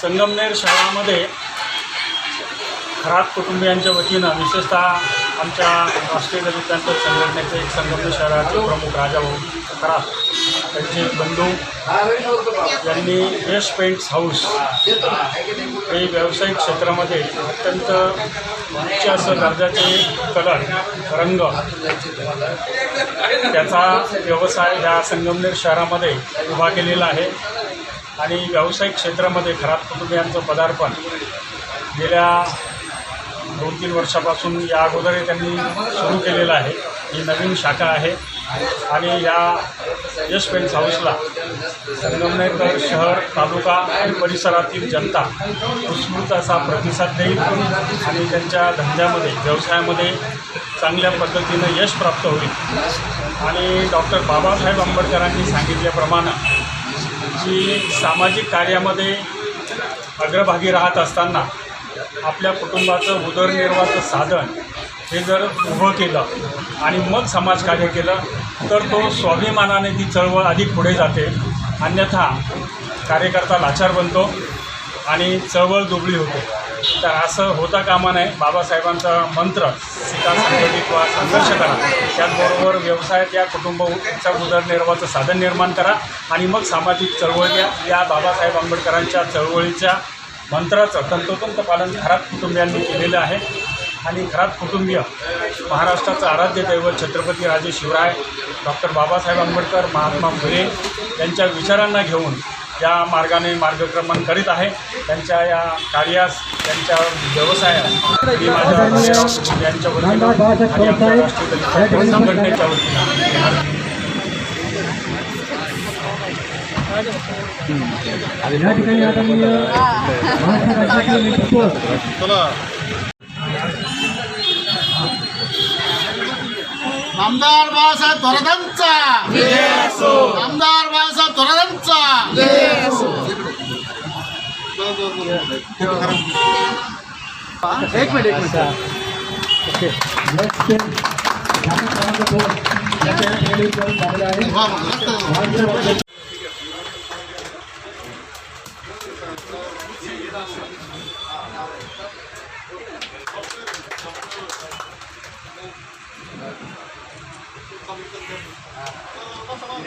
संगमनेर शहरामध्ये खराब कुटुंबियांच्या वतीनं विशेषतः आमच्या राष्ट्रीय दलितांतर संघटनेचे एक संगमनेर शहराचे प्रमुख राजाभाऊ खराब त्यांचे बंधू यांनी यश पेंट्स हाऊस हे व्यावसायिक क्षेत्रामध्ये अत्यंत उच्च असं दर्जाचे कलर रंग त्याचा व्यवसाय ह्या संगमनेर शहरामध्ये उभा केलेला आहे. आणि व्यावसायिक क्षेत्रामध्ये खराब कुटुंबियांचं पदार्पण गेल्या दोन तीन वर्षापासून या अगोदर त्यांनी सुरू केलेलं आहे. ही नवीन शाखा आहे. आणि या यश पेंट्स हाऊसला संगमनेर शहर तालुका आणि परिसरातील जनता उत्स्फूर्त असा प्रतिसाद देईल आणि त्यांच्या धंद्यामध्ये व्यवसायामध्ये चांगल्या पद्धतीनं यश प्राप्त होईल. आणि डॉक्टर बाबासाहेब आंबेडकरांनी सांगितल्याप्रमाणे की सामाजिक कार्यामध्ये अग्रभागी राहत असताना आपल्या कुटुंबाचं उदरनिर्वाहाचं साधन हे जर उभं केलं आणि मग समाजकार्य केलं तर तो स्वाभिमानाने ती चळवळ अधिक पुढे जाते. अन्यथा कार्यकर्ता लाचार बनतो आणि चळवळ दुबळी होते. तर असं होता कामा नये. बाबासाहेबांचा मंत्र शिका संघटित वा संघर्ष करा. त्याचबरोबर व्यवसायात या कुटुंबाचा उदरनिर्वाहाचं साधन निर्माण करा आणि मग सामाजिक चळवळ घ्या या बाबासाहेब आंबेडकरांच्या चळवळीच्या मंत्राचं तंतोतंत पालन घरात कुटुंबियांनी केलेलं आहे. आणि घरात कुटुंबीय महाराष्ट्राचं आराध्य दैवत छत्रपती राजे शिवराय डॉक्टर बाबासाहेब आंबेडकर महात्मा फुले यांच्या विचारांना घेऊन या मार्गाने मार्गक्रमण करीत आहे. त्यांच्या या कार्यास त्यांच्या व्यवसायास मी माझ्या यांच्या वतीनं आणि आमच्या राष्ट्रीय दलित संघटनेच्या वतीनं आमदार बाळासाहेब थोरातांचा. एक मिनिट एक मिनिट. ओके. नेक्स्ट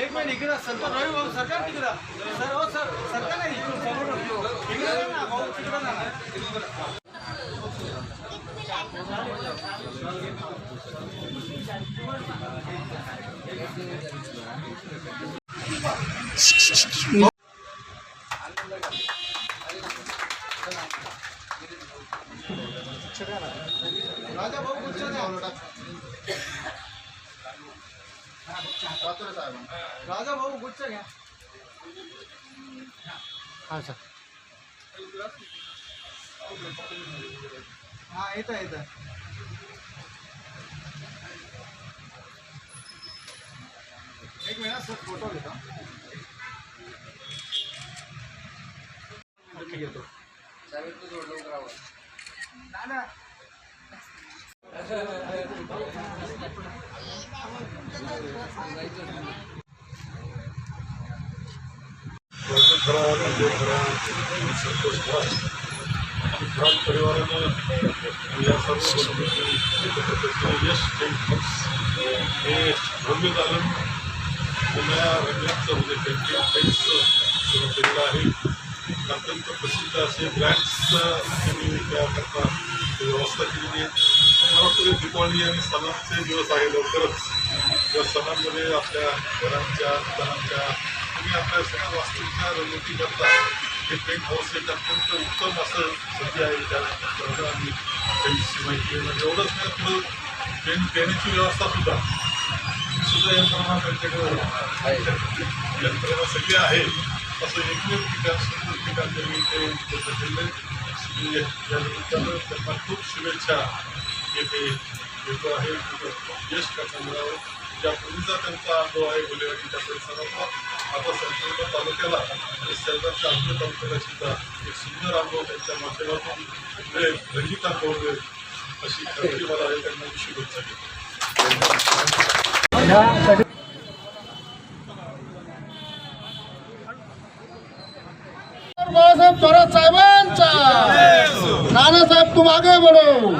एक मिनिट इकडं सरकार रवी भाऊ सरकार तिकडं. सर हो सर सरकार नाही. इकडून समोर इकडं ना भाऊ तिकडं ना. राजा भाऊ गुच्छ द्या राजा भाऊ गुच्छ घ्या. हां सर. हा येतं येतं. एक मिनिट सर फोटो घेतो. घेतो. ना ना संतोष परिवारानं या सर्व यश हे भव्य जुन्या म्हणजे त्यांच्या पेंट्सचं सुरू केलेलं आहे अत्यंत प्रसिद्ध असे ब्रँड्स त्यांनी त्याकरता व्यवस्था केलेली आहे मला वाटतं आणि सणांचे दिवस आहे लवकरच या सणांमध्ये आपल्या घरांच्या दुकानांच्या तुम्ही आपल्या सगळ्या वास्तूंच्या रंगती करता हे पेंट हाऊस एक अत्यंत उत्तम असं सध्या आहे त्या बरोबर आम्ही पेंटची माहिती आणि म्हणजे एवढंच नाही आपलं पेंट देण्याची व्यवस्था सुद्धा. सुद्धा यंत्रणा त्यांच्याकडे यंत्रणा सगळी आहे. असं एकमेव ठिकाण सुंदर ठिकाण त्यांनी ते उपलब्ध केलं आहे त्यांना खूप शुभेच्छा. येथे देतो आहे यश करता मिळावं ज्या पूर्वीचा त्यांचा अनुभव आहे गुलेवाडीच्या परिसराचा आता संपूर्ण तालुक्याला आणि सरकारच्या आमच्या तालुक्याला सुद्धा एक सुंदर अनुभव त्यांच्या माध्यमातून मिळेल रंजित अनुभव मिळेल अशी खात्री मला आहे त्यांना शुभेच्छा देतो. यासाठी बाळासाहेब थोरात साहेब तुम आगे बढ़ो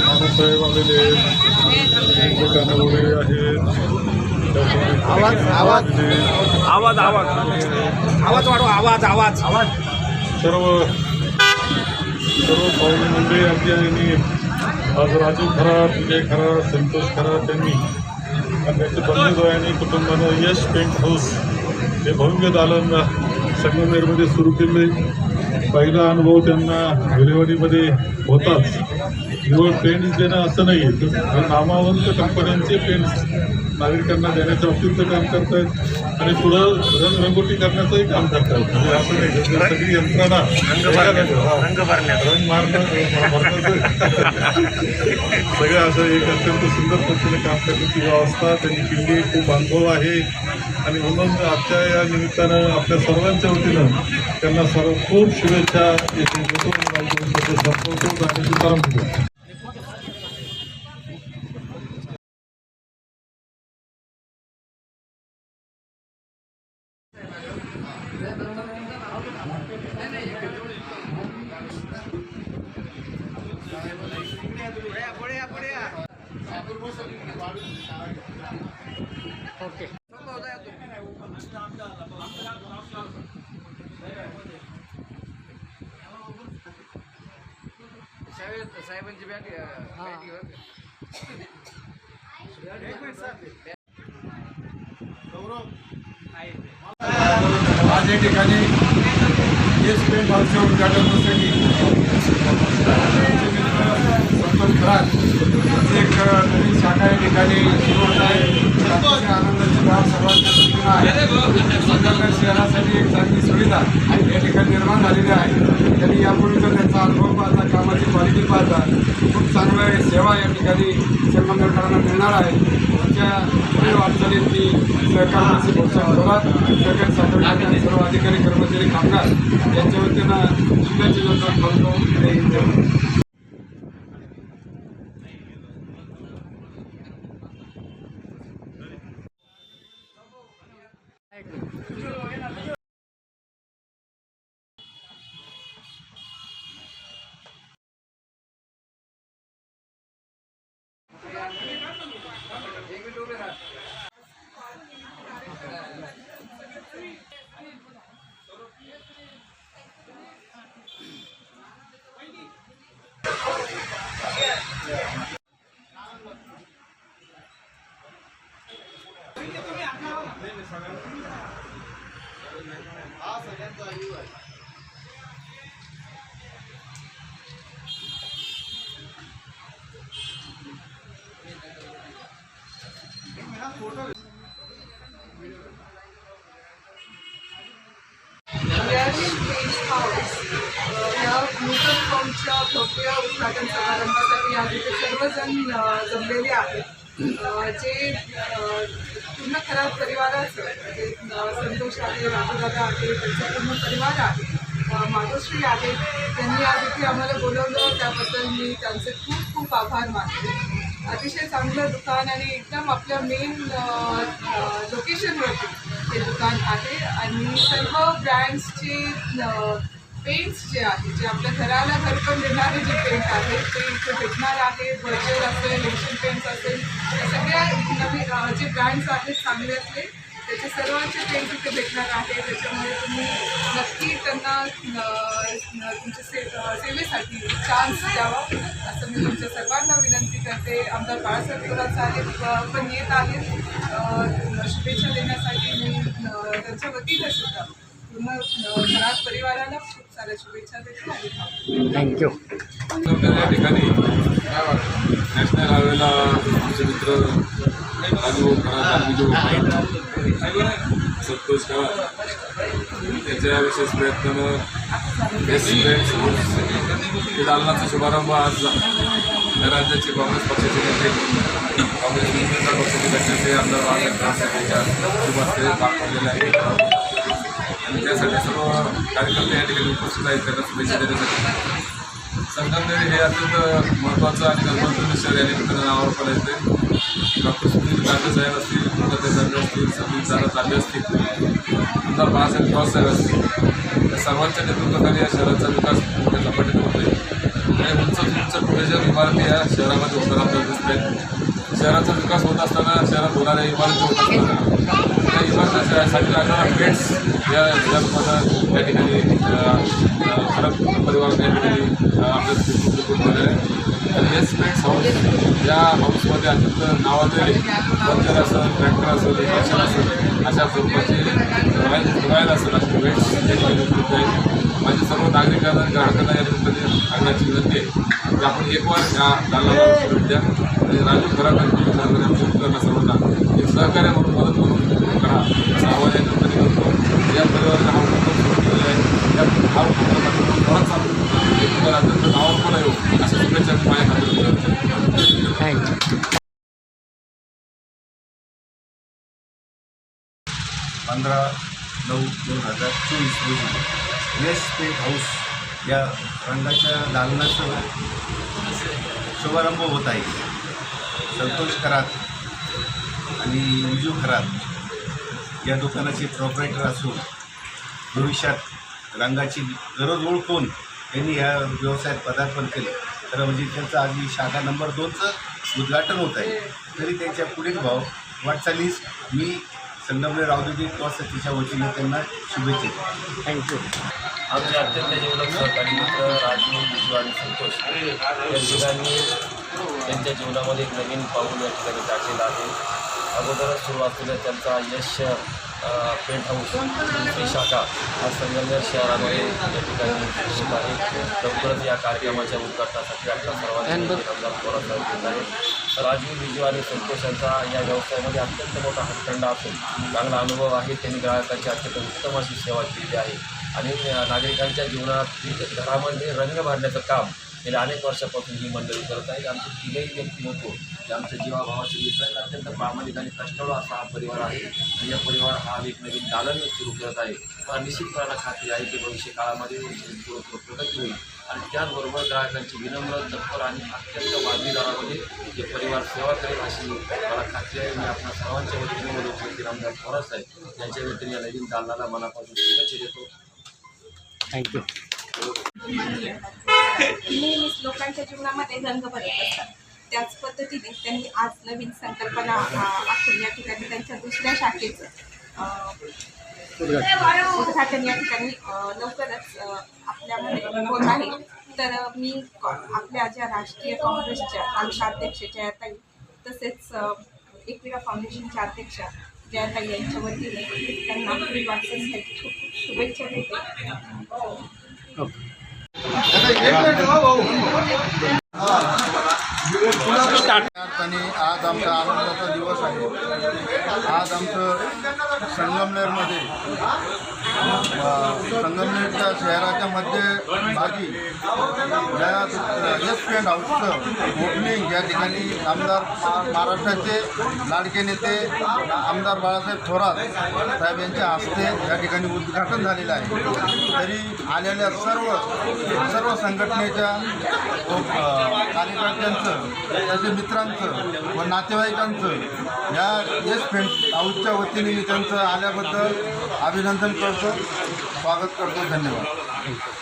नानासाहेब आलेले आहेत वगैरे आहेत आवाज आवाज. आवाज आवाज आवाज वाढवा आवाज आवाज आवाज सर्व सर्व पाहुणे मंडळी आमच्या यांनी आज राजू खरात विजय खरात संतोष खरात त्यांनी त्यांचे त्यांच्या बंधुद्वयाने कुटुंबानं यश पेंट हाऊस हे भव्य दालन संगमनेरमध्ये सुरू केले पहिला अनुभव त्यांना विलेवाडीमध्ये होताच केवळ पेंट्स देणं असं नाही आहे तर नामावंत कंपन्यांचे पेंट्स नागरिकांना देण्याच्या बाबतीतचं काम करतायत. आणि पुढं रंगरंगोटी करण्याचंही काम करतायत. म्हणजे असं नाही सगळी यंत्रणा रंग रंग मारणं सगळं असं एक अत्यंत सुंदर पद्धतीने काम करण्याची व्यवस्था त्यांनी केली खूप अनुभव आहे. आणि म्हणून आजच्या या निमित्तानं आपल्या सर्वांच्या वतीनं त्यांना सर्व खूप शुभेच्छा. येथे संपवतो. आणि साहेबांची बॅग आज या ठिकाणी एस पेंट हाऊसच्या उद्घाटनासाठी संतोष खरात यांची एक नवीन शाखा या ठिकाणी सुरू होत आहे अतिशय आनंदाची बाब सर्वांच्या आहे शहरासाठी एक चांगली सुविधा या ठिकाणी निर्माण झालेली आहे. त्यांनी यापूर्वीचा त्यांचा अनुभव पाहता कामाची क्वालिटी पाहता खूप चांगल्या सेवा या ठिकाणी संबंधकरांना मिळणार आहे त्यांच्या पुढील वाटचालीत ती सहकार भूषण सहकारी साखर सर्व अधिकारी कर्मचारी कामगार यांच्या वतीनं शुभेच्छा देतो बोलतो जय हिंद, जय महाराष्ट्र. यश पेंट हाऊस या नूतन फॉर्मच्या भव्य उद्घाटन समारंभासाठी आज इथे सर्वजण जमलेले आहेत. जे पूर्ण खराब परिवाराचं म्हणजे संतोष आहे राजूदादा आहे त्यांचा पूर्ण परिवार आहे अ, आहे त्यांनी आज इथे आम्हाला बोलवलं. त्याबद्दल मी त्यांचे खूप खूप आभार मानते. अतिशय चांगलं दुकान आणि एकदम आपल्या मेन लोकेशनवरती हे दुकान आहे. आणि सर्व ब्रँड्सचे पेंट्स जे आहे जे आपल्या घराला घरपण देणारे जे पेंट आहेत ते इथे भेटणार आहे बर्जर असेल एशियन पेंट्स असेल. या सगळ्या नवीन जे ब्रँड्स आहेत चांगल्यातले त्याचे सर्वांचे पेंट इथे भेटणार आहे त्याच्यामुळे तुम्ही नक्की त्यांना तुमच्या से सेवेसाठी चान्स द्यावा असं मी तुमच्या सर्वांना विनंती करते. आमदार बाळासाहेब थोरात पण येत आहेत. शुभेच्छा देण्यासाठी मी त्यांच्या वतीनं सुद्धा परिवाराला खूप साऱ्या शुभेच्छा देते. तर या ठिकाणी नॅशनल हायवेला आमचे मित्र राजू संतोष खरा त्याच्या विशेष प्रयत्नानं एस फ्रेंड्स दालनाचा शुभारंभ आज राज्याचे काँग्रेस पक्षाचे नेते काँग्रेस पक्षाचे गटाचे आमदार बाळासाहेब ठाकरे यांच्या शुभ हस्ते पार पडलेले आहे त्यासाठी सर्व कार्यकर्ते या ठिकाणी उपस्थित आहेत. त्यांना शुभेच्छा देण्यासाठी. संगमनेर हे अत्यंत महत्त्वाचं आणि गणपती शहर या निमित्तानं नावावर पडायचं डॉक्टर सुनील गांधी साहेब असतील कुमार तांबे असतील सुनील दादा तांबे असतील आमदार बाळासाहेब थोरात असतील. या सर्वांच्या नेतृत्वाखाली या शहराचा विकास मोठ्या झपाट्याने आहे आणि उंच उंच टोळेच्या इमारती या शहरामध्ये होताना दिसत आहेत. शहराचा विकास होत असताना शहरात होणाऱ्या इमारती होत असताना त्या इमारतीसाठी लागणारा पेट्स या यामध्ये या ठिकाणी खरं परिवार या ठिकाणी आपल्या रिपोर्ट दिलेला एस पेट्स हाऊस या हाऊसमध्ये अत्यंत नावाजलेले बंजर असेल ट्रॅक्टर असेल मशीन असेल अशा स्वरूपाचे रॉयल असेल असे पेट्स या ठिकाणी उपलब्ध आहेत. माझ्या सर्व नागरिकांना ग्राहकांना या ठिकाणी आणण्याची विनंती आहे. की आपण एक वार या दालनाला भेट द्या. आणि राजू खराब सहकार्य सर्वांना एक सहकार्य म्हणून मदत म्हणून करा असं आवाज या निमित्ताने करतो. या परिवाराने हा उपक्रम सुरू केलेला आहे. त्या हा उपक्रम परत चालू तुम्हाला अत्यंत नावावर पण येऊ. अशा शुभेच्छा मी माझ्या खात्यात देतो. पंधरा नऊ दोन हजार चोवीस रोजी येस पेंट हाऊस या रंगाच्या दालनाचं शुभारंभ होत आहे. संतोष खरात आणि विजू खरात या दुकानाचे प्रॉपरेटर असून भविष्यात रंगाची गरज ओळखून त्यांनी ह्या व्यवसायात पदार्पण केले. तर म्हणजे त्यांचं आज शाखा नंबर दोनचं उद्घाटन होत आहे. तरी त्यांच्या पुढील भाव वाटचालीस मी संगमनेर औद्योगिक वसतीच्या वतीने त्यांना शुभेच्छा थँक्यू आमचे अत्यंत जीवलग सहकारी मित्र राजू विजू आणि संतोष. या त्यांच्या जीवनामध्ये एक नवीन पाऊल या ठिकाणी टाकलेलं आहे. अगोदरच सुरू असलेल्या त्यांचा यश पेंट हाऊस दुसरी शाखा आज संगमनेर शहरामध्ये या ठिकाणी आहे. लवकरच या कार्यक्रमाच्या उद्घाटनासाठी आपल्या सर्वांनी येत आहे राजू विजू आणि संतोष यांचा या व्यवसायामध्ये अत्यंत मोठा हातखंडा असून चांगला अनुभव आहे. त्यांनी ग्राहकांची अत्यंत उत्तम अशी सेवा केलेली आहे. आणि नागरिकांच्या जीवनात घरामध्ये रंग भरण्याचं काम गेल्या अनेक वर्षापासून ही मंडळी करत आहे. आमचे तिघही व्यक्तिमत्व जे आमच्या जीवाभावाचे मित्र आहेत. अत्यंत प्रामाणिक आणि कष्टाळू असा हा परिवार आहे. आणि या परिवार हा एक नवीन दालन सुरू करत आहे. मला निश्चितपणाला खात्री आहे की भविष्य काळामध्ये प्रगती होईल. आणि त्याचबरोबर ग्राहकांची विनम्र तत्पर आणि अत्यंत वाजवी दरामध्ये जे परिवार सेवा करेल अशी मला खात्री आहे. मी आपल्या सर्वांच्या वतीने व लोकमंत्री रामदास थोरात साहेब यांच्या वतीने या नवीन दालनाला मनापासून शुभेच्छा देतो. थँक्यू नेहमीच लोकांच्या जीवनामध्ये रंग भरत असतात. त्याच पद्धतीने त्यांनी आज नवीन संकल्पना आखून या ठिकाणी त्यांच्या दुसऱ्या शाखेचं उद्घाटन या ठिकाणी लवकरच आपल्यामध्ये होत आहे. तर मी आपल्या ज्या राष्ट्रीय काँग्रेसच्या तालुका अध्यक्ष जयाताई तसेच एकविरा फाउंडेशनच्या अध्यक्षा जयाताई यांच्या वतीने त्यांना पुढील खूप खूप शुभेच्छा देते. आणि आज आमचा आनंदाचा दिवस आहे. आज आमचं संगमनेरमध्ये संगमनेरच्या शहराच्या मध्यभागी या एस पेंट हाऊसचं ओपनिंग या ठिकाणी आमदार महाराष्ट्राचे लाडके नेते आमदार बाळासाहेब थोरात साहेब यांच्या हस्ते या ठिकाणी उद्घाटन झालेलं आहे. तरी आलेल्या सर्व सर्व संघटनेच्या कार्यकर्त्यांचं त्याच्या मित्रांचं व नातेवाईकांचं या येस फ्रेंड हाऊसच्या वतीने मी त्यांचं आल्याबद्दल अभिनंदन करतो. स्वागत करतो. धन्यवाद.